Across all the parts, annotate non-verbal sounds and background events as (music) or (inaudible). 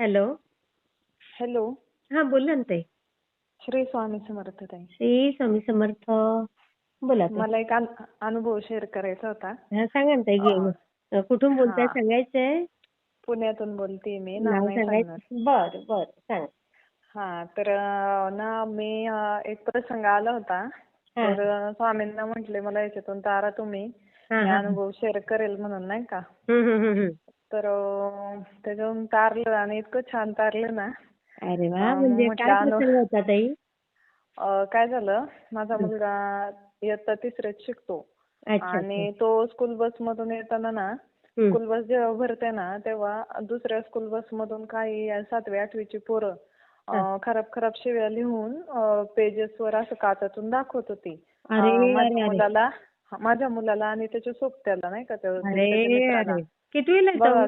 Hello. Hello. हा बोला ना ताई. श्री स्वामी समर्थ ताई. श्री स्वामी समर्थ. बोला ताई. मला एक अन- अनुभव शेअर करायचा होता. हा सांगा ना ताई कुठून बोलताय हा. सांगायचंय? पुण्यातून बोलते मी नाव नाव नाही सांगणार. सांगायचं बर बर सांग. हा तर अं, ना मी अं, एक प्रसंग आला होता. हा. तर अं, स्वामींना म्हटले मला याच्यातून तारा तुम्ही. हा, मी हा. अनुभव शेअर करेल म्हणून नाही का? हम्म, हम्म, हम्म, हम्म. तर त्याच्यावरून तारलं आणि इतकं छान तारलं ना. अरे वा म्हणजे काय अनु- प्रसंग होता ताई? अं, काय झालं माझा मुलगा इयत्ता तिसरीत शिकतो. आणि तो स्कूल बस मधून येताना ना. स्कूल बस जेव्हा भरते ना तेव्हा दुसऱ्या स्कूल बस मधून काही सातवी आठवीची पोरं खराब खराब शिव्या लिहून पेजेस वर असं काचातून दाखवत होती. माझ्या. मुलाला माझ्या मुलाला आणि त्याच्या सोबत्याला नाही का त्या- अरे कितवीला बघा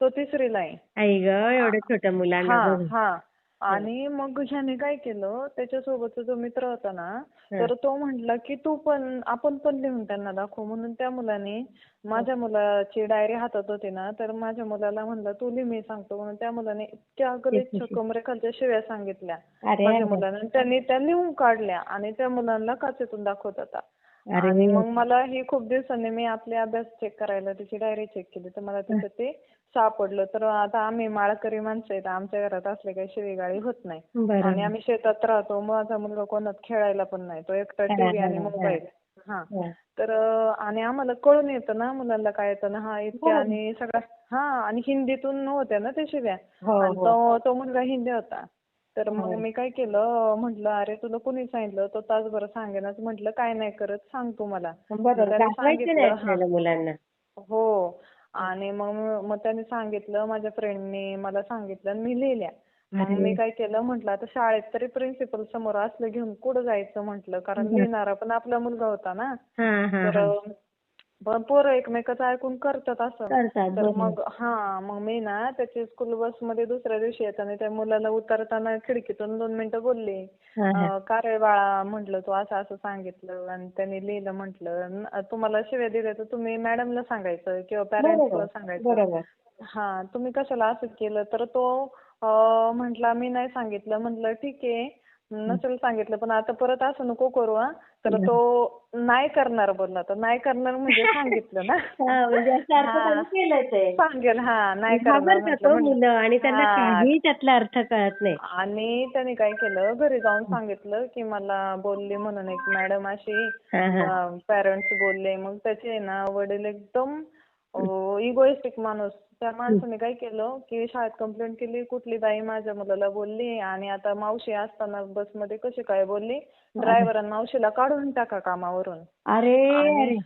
तो? तिसरीला आहे. आई ग एवढ्या छोट्या मुलांना हा. हा. आणि मग ह्याने काय केलं त्याच्यासोबतचा जो मित्र होता ना तर तो म्हटला की तू पण आपण पण लिहून त्यांना दाखवू. म्हणून त्या मुलाने माझ्या मुलाची डायरी हातात होती ना तर माझ्या मुलाला म्हणलं तू लिह मी सांगतो. म्हणून त्या मुलाने इतक्या गलिच्छ कमरेखालच्या शिव्या सांगितल्या माझ्या. मुलाने. त्यांनी त्या लिहून काढल्या आणि त्या मुलांना काचेतून दाखवत होता. आणि मग मला ही खूप दिवसांनी मी आपले अभ्यास चेक करायला त्याची डायरी चेक केली. तर मला तिथं ते सापडलं. तर आता आम्ही माळकरी माणसं आहेत. आमच्या घरात असले काही शिवीगाळी होत नाही. आणि आम्ही शेतात राहतो. माझा मुलगा कोणात खेळायला पण नाही. तो एकटा टीव्ही आणि. मोबाईल हा. हा. तर आणि आम्हाला कळून येतं ना मुलांना काय येतं ना हा इतक्या हो. आणि सगळं. हा आणि हिंदीतून होत्या ना ते शिव्या. हो, तो मुलगा हिंदी होता. तर मग हो. मी काय केलं म्हटलं अरे तुला कोणी सांगितलं? तो तासभर सांगेनाच. म्हटलं काय नाही करत सांग तू मला. हा. मुलांना. हो. आणि मग मग त्याने सांगितलं माझ्या फ्रेंडने मला सांगितलं आणि मी लिहिल्या. मग. मी काय केलं म्हटलं आता शाळेत तरी प्रिन्सिपल समोर असलं घेऊन कुठं जायचं? म्हटलं. कारण लिहिणारा पण आपला मुलगा होता ना. तर. पण पोरं एकमेकाचं ऐकून करतात असं. करतात तर बरोबर. मग हा मग मी ना त्याची स्कूल बसमध्ये दुसऱ्या दिवशी येताना त्या मुलाला उतरताना खिडकीतून दोन मिनिटं बोलले. हा, हा. अं, का रे बाळा म्हटलं तू असं असं सांगितलं आणि त्यांनी लिहिलं म्हटलं. तुम्हाला शिव्या दिल्या तर तुम्ही मॅडमला सांगायचं किंवा पॅरेंट्सला बरोबर सांगायचं. बरोबर. हा तुम्ही कशाला असं केलं? तर तो म्हटला मी नाही सांगितलं. म्हटलं ठीक आहे. नसेल सांगितलं पण आता परत असं नको करू हा. तर तो नाही करणार बोलला तर. नाही करणार म्हणजे सांगितलं ना. (laughs) म्हणजे असं अर्थ. त्यांनी केलंय ते. सांगेल हा नाही करणार घाबरतात म्हटलं हो मुलं आणि त्यांना. काही त्यातला अर्थ कळत नाही. आणि त्याने काय केलं घरी जाऊन सांगितलं की मला बोलली म्हणून एक मॅडम अशी. पॅरेंट्स बोलले. मग त्याचे ना वडील एकदम इगोइस्टिक माणूस. त्या माणसाने काय केलं की शाळेत कंप्लेंट केली कुठली बाई माझ्या मुलाला बोलली आणि आता मावशी असताना बसमध्ये कशी काय बोलली? ड्रायव्हरांना मावशीला काढून टाका कामावरून. अरे. आणि अरे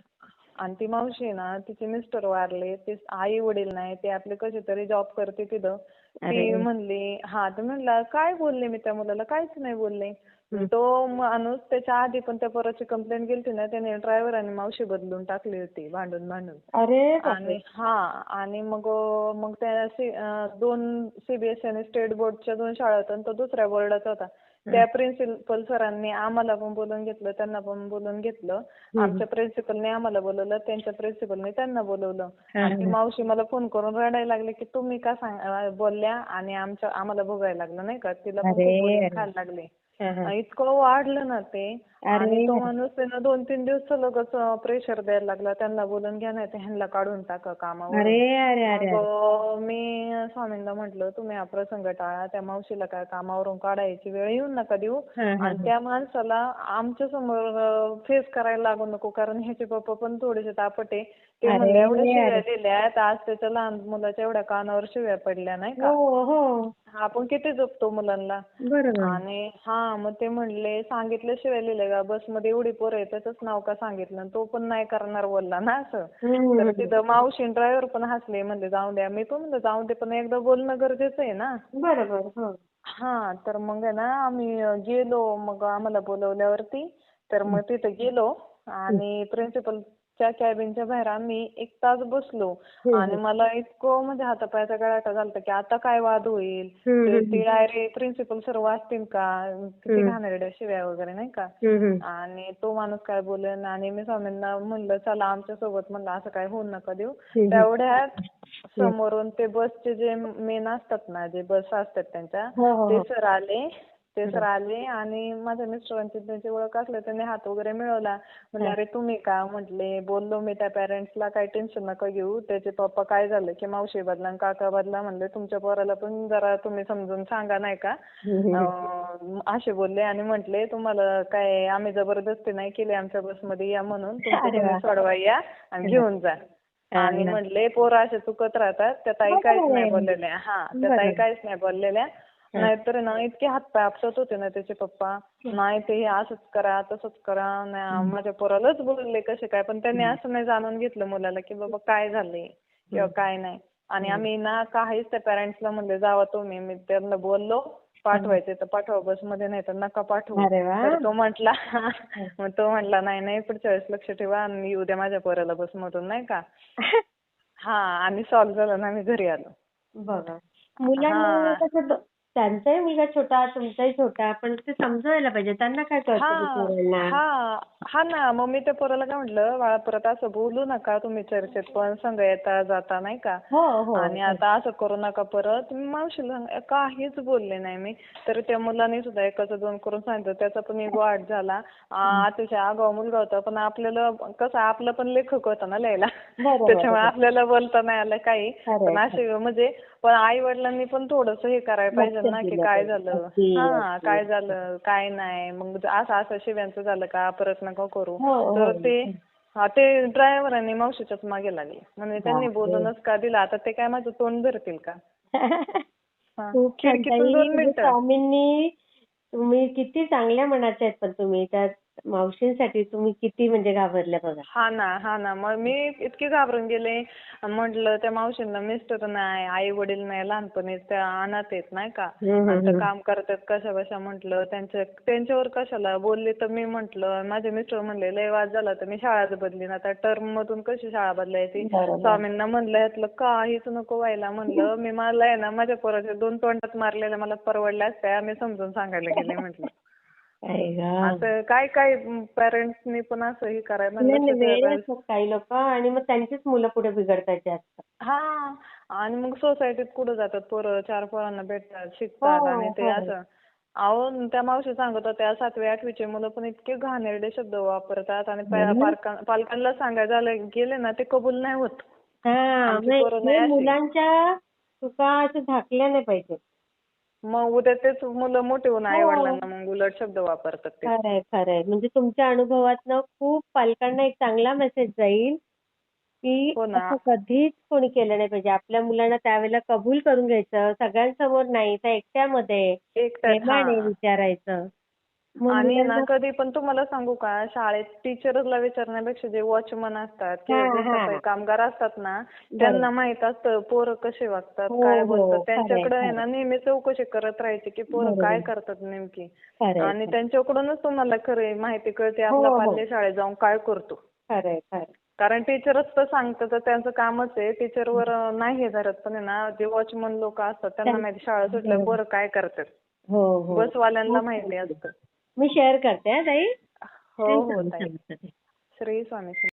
आणि ती मावशी आहे ना तिचे मिस्टर वारले ते आई वडील नाही ते आपले कसे तरी जॉब करते तिथं. ती. म्हणली हा. तर म्हणला काय बोलले मी त्या मुलाला? काहीच नाही बोलले. तो माणूस त्याच्या आधी पण त्या पोराची कंप्लेंट केली ना त्याने ड्रायव्हर आणि मावशी बदलून टाकली होती भांडून भांडून. अरे आणि हा आणि मग मग त्या सी- अं, दोन सीबीएसई आणि स्टेट बोर्डच्या दोन शाळा होत्या आणि तो दुसऱ्या बोर्डाचा होता. त्या प्रिन्सिपल सरांनी आम्हाला पण बोलवून घेतलं त्यांना पण बोलवून घेतलं. आमच्या प्रिन्सिपलने आम्हाला बोलवलं त्यांच्या प्रिन्सिपलने त्यांना बोलवलं. आणि मावशी मला फोन करून रडायला लागली की तुम्ही का सांग अं, बोलल्या आणि आमच्या आम्हाला भोगायला लागलं नाही का? तिला पण खूप बोलून. खायला लागले. इतकं वाढलं ना ते. आणि तो माणूस आहे ना दोन तीन दिवस सलगच प्रेशर द्यायला लागला. त्यांना बोलून घ्या नाही ह्यांना काढून टाका कामावर. अरे अरे अरे अरे. मग मी स्वामींना म्हटलं तुम्ही हा प्रसंग टाळा. त्या मावशीला काय कामावरून काढायची वेळ येऊन नका देऊ. आणि त्या माणसाला आमच्यासमोर फेस करायला लागू नको. कारण ह्याचे पप्पा पण थोडेसे तापटे ते अरे, म्हणले एवढ्या शिव्या. दिल्यात आज त्याच्या लहान मुलाच्या एवढ्या कानावर शिव्या पडल्या नाही का? हो हो. आपण किती जपतो मुलांना. बरोबर. आणि हा मग ते म्हणले सांगितल्याशिवाय लिहिलंय का? बसमध्ये एवढी पोरं आहे त्याचंच नाव का सांगितलं? तो पण नाही करणार बोलला ना असं. हम्म. तर तिथं मावशी ड्रायव्हर पण हसले म्हणले जाऊ द्या. मी पण म्हणलं जाऊ दे पण एकदा बोलणं गरजेचं आहे ना. बरोबर हो. हा तर मग आहे ना आम्ही गेलो मग आम्हाला बोलवल्यावरती तर मग तिथं गेलो. आणि प्रिन्सिपलच्या कॅबिनच्या बाहेर आम्ही एक तास बसलो. आणि मला इतकं म्हणजे हातापायाचा गळाटा झालता की आता काय वाद होईल? ते- प्रिन्सिपल सर वाचतील का? किती घाणेरड्या शिव्या वगैरे नाही का. आणि तो माणूस काय बोलेन आणि मी स्वामींना म्हणलं चला आमच्यासोबत म्हणलं असं काय होऊ नका देऊ. तेवढ्यात समोरून ते बसचे जे मेन असतात ना जे बस असतात त्यांच्या हो हो ते हो. सर आले. ते सर आले आणि माझ्या मिस्टरांची त्यांची ओळख असल्या त्यांनी हात वगैरे मिळवला. म्हणले अरे तुम्ही का? म्हटले बोललो मी त्या पॅरेंट्सला काही टेन्शन नका घेऊ. त्याचे पप्पा काय झालं की मावशी बदला आणि काका बदला म्हणले तुमच्या पोराला पण जरा तुम्ही समजून सांगा नाही का? (laughs) असे बोलले आणि म्हटले तुम्हाला काय आम्ही जबरदस्ती नाही केली आमच्या बसमध्ये या म्हणून. (laughs) तुम्ही सोडवा या आणि घेऊन जा. आणि ना. म्हणले पोरं असे चुकत राहतात त्या ताई काहीच नाही. बोललेल्या. हा त्या ताई. काहीच नाही बोललेल्या. नाहीतर ना इतके हातपाय आपसत होते ना त्याचे पप्पा. नाही ते हे असंच करा तसंच करा. ना माझ्या पोरालाच बोलले कसे काय पण त्यांनी असं नाही जाणून घेतलं मुलाला की बाबा काय झालंय किंवा काय नाही. आणि आम्ही ना काहीच त्या पॅरेंट्सला म्हणले जावा तुम्ही. मी त्यांना बोललो पाठवायचे तर पाठवा बसमध्ये नाही तर नका पाठवू. तर तो म्हटला (laughs) मग तो म्हटला नाही नाही पुढच्या वेळेस लक्ष ठेवा आणि येऊ द्या माझ्या पोराला बसमधून नाही का? (laughs) हा आणि सॉल्व्ह झालं ना आम्ही घरी आलो. बघा. मुलांना कसं त्यांचाही मुलगा छोटा तुमचाही छोटा पण ते समजायला पाहिजे. त्यांना काय कळतं हा बिचाऱ्यांना? हा हा ना. मग मी त्या पोराला काय म्हटलं बाळा परत असं बोलू नका तुम्ही चर्चेत पण संग येता जाता नाही का? हो हो. आणि आता असं करू नका परत. मी मावशीला काहीच बोलले नाही मी. तर त्या मुलाने सुद्धा एकाचं दोन करून सांगितलं. त्याचा पण इगो आठ झाला. अतिशय आगाऊ मुलगा होता पण आपल्याला कसं आपलं पण लेखक होता ना लिहायला. त्याच्यामुळे आपल्याला बोलता नाही आलं काही. पण असे म्हणजे पण आई वडिलांनी पण थोडस हे करायला पाहिजे ना की काय. झालं हा. काय झालं काय नाही मग असं असं शिव्यांचं झालं का परत नका करू हो, हो. तर ते हा ते ड्रायव्हरांनी मावशीच्याच मागे लागले म्हणजे त्यांनी. बोलूनच का दिलं आता ते काय माझं तोंड धरतील का (laughs) खिडकीतून. दोन म्हणजे मिनिटं स्वामींनी तुम्ही किती चांगल्या मनाचे आहेत पण तुम्ही त्या मावशींसाठी तुम्ही किती म्हणजे घाबरल्या बघा. हा ना हा ना. मग मी इतकी घाबरून गेले. म्हटलं त्या मावशींना मिस्टर नाही आई वडील नाही लहानपणी त्या अनाथ आहेत नाही का? हम्म, हम्म, आणि ते हम्म. काम करतात कशा बशा म्हटलं त्यांच्या त्यांच्यावर कशाला बोलले तर मी म्हटलं माझे मिस्टर म्हणले लय वाद झाला तर मी शाळाच बदली ना. आता टर्म मधून कशी शाळा बदलायची? बरोबर. स्वामींना म्हणलं यातलं काहीच नको व्हायला. म्हणलं मी मला आहे ना माझ्या पोराच्या दोन तोंडात मारलेल्या मला परवडल्या असत्या मी समजून सांगायला गेले म्हटलं. असं काय काय पॅरेंट्सनी पण असं हे करायला काही लोक आणि मग त्यांचीच मुलं पुढे बिघडतात जास्त. हा आणि मग सोसायटीत कुठं जातात पोरं? चार पोरांना भेटतात शिकतात हो, आणि ते हो. असं. अहो त्या मावशी सांगत होत्या सातवी आठवीचे मुलं पण इतके घाणेरडे शब्द वापरतात आणि पालकांना सांगायला झालं गेले ना ते कबूल नाही होत. मुलांच्या चुका अशा झाकल्या नाही पाहिजे मग उद्या तेच मुलं मोठे होऊन आई हो. वडिलांना मग उलट शब्द वापरतात ते खरंय खरंय म्हणजे तुमच्या अनुभवातनं खूप पालकांना एक चांगला मेसेज जाईल की हो ना. असं कधीच कोणी केलं नाही पाहिजे आपल्या मुलांना त्यावेळेला कबूल करून घ्यायचं सगळ्यांसमोर नाही तर एकट्यामध्ये प्रेमाने हा. विचारायचं आणि ना कधी पण तुम्हाला सांगू का शाळेत टीचरला विचारण्यापेक्षा जे वॉचमन असतात किंवा हा, जे हा. सफाई कामगार असतात ना त्यांना माहीत असतं पोरं कसे वागतात हो, काय हो. बोलतात खरंय, त्यांच्याकडे आहे ना. नेहमी चौकशी करत राहायची की पोरं. काय करतात नेमकी आणि त्यांच्याकडूनच तुम्हाला खरी माहिती कळते हो, आपला हो. पाल्य शाळेत जाऊन काय करतो कारण टीचरच तर सांगतं तर त्यांचं कामच आहे टीचरवर नाही हे धरत पण आहे ना जे वॉचमन लोक असतात त्यांना त्यां- माहिती शाळा सुटल्या. पोरं काय करतात हो हो बसवाल्यांना माहिती असतं मी शेअर करते हा ताई हो हो. श्री स्वामी समर्थ.